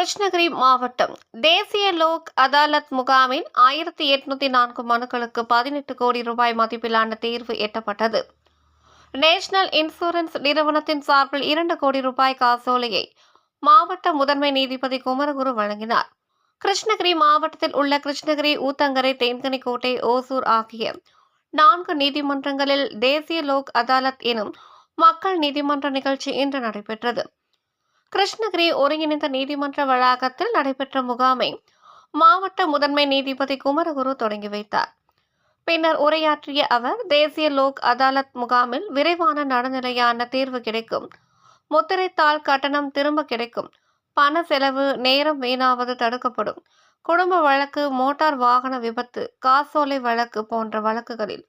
கிருஷ்ணகிரி மாவட்டம் தேசிய லோக் அதாலத் முகாமின் ஆயிரத்தி எட்நூத்தி நான்கு மனுக்களுக்கு பதினெட்டு கோடி ரூபாய் மதிப்பிலான தீர்வு எட்டப்பட்டது. நேஷனல் இன்சூரன்ஸ் நிறுவனத்தின் சார்பில் இரண்டு கோடி ரூபாய் காசோலையை மாவட்ட முதன்மை நீதிபதி குமரகுரு வழங்கினார். கிருஷ்ணகிரி மாவட்டத்தில் உள்ள கிருஷ்ணகிரி ஊத்தங்கரை தேன்கனிக்கோட்டை ஓசூர் ஆகிய நான்கு நீதிமன்றங்களில் தேசிய லோக் அதாலத் எனும் மக்கள் நீதிமன்ற நிகழ்ச்சி இன்று நடைபெற்றது. கிருஷ்ணகிரி ஒருங்கிணைந்த நீதிமன்ற வளாகத்தில் நடைபெற்ற முகாமை மாவட்ட முதன்மை நீதிபதி குமரகுரு தொடங்கி வைத்தார். பின்னர் உரையாற்றிய அவர் தேசிய லோக் அதாலத் முகாமில் விரைவான நடுநிலையான தீர்வு கிடைக்கும். முத்திரைத்தாள் கட்டணம் திரும்ப கிடைக்கும். பண செலவு நேரம் வீணாவது தடுக்கப்படும். குடும்ப வழக்கு மோட்டார் வாகன விபத்து காசோலை வழக்கு போன்ற வழக்குகளில்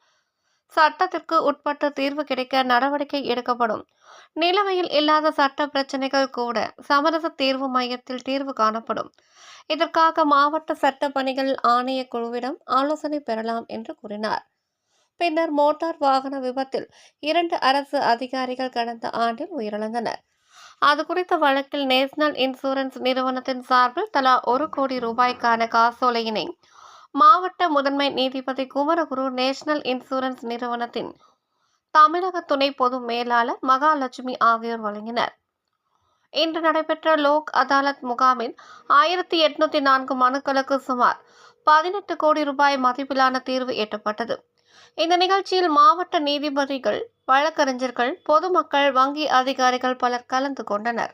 சட்டத்திற்கு உட்பட்டு தீர்வு கிடைக்க நடவடிக்கை எடுக்கப்படும். நிலுவையில் இல்லாத சட்ட பிரச்சனைகள் கூட சமரச தீர்வு மையத்தில் தீர்வு காணப்படும். இதற்காக மாவட்ட சட்ட பணிகள் ஆணைய குழுவிடம் ஆலோசனை பெறலாம் என்று கூறினார். பின்னர் மோட்டார் வாகன விபத்தில் இரண்டு அரசு அதிகாரிகள் கடந்த ஆண்டில் உயிரிழந்தனர். அது குறித்த வழக்கில் நேஷனல் இன்சூரன்ஸ் நிறுவனத்தின் சார்பில் தலா ஒரு கோடி ரூபாய்க்கான காசோலையினை மாவட்ட முதன்மை நீதிபதி குமரகுரு நேஷனல் இன்சூரன்ஸ் நிறுவனத்தின் தமிழக துணை பொது மேலாளர் மகாலட்சுமி ஆகியோர் வழங்கினர். இன்று நடைபெற்ற லோக் அதாலத் முகாமில் ஆயிரத்தி எட்நூத்தி நான்கு மனுக்களுக்கு சுமார் பதினெட்டு கோடி ரூபாய் மதிப்பிலான தீர்வு எட்டப்பட்டது. இந்த நிகழ்ச்சியில் மாவட்ட நீதிபதிகள் வழக்கறிஞர்கள் பொதுமக்கள் வங்கி அதிகாரிகள் பலர் கலந்து கொண்டனர்.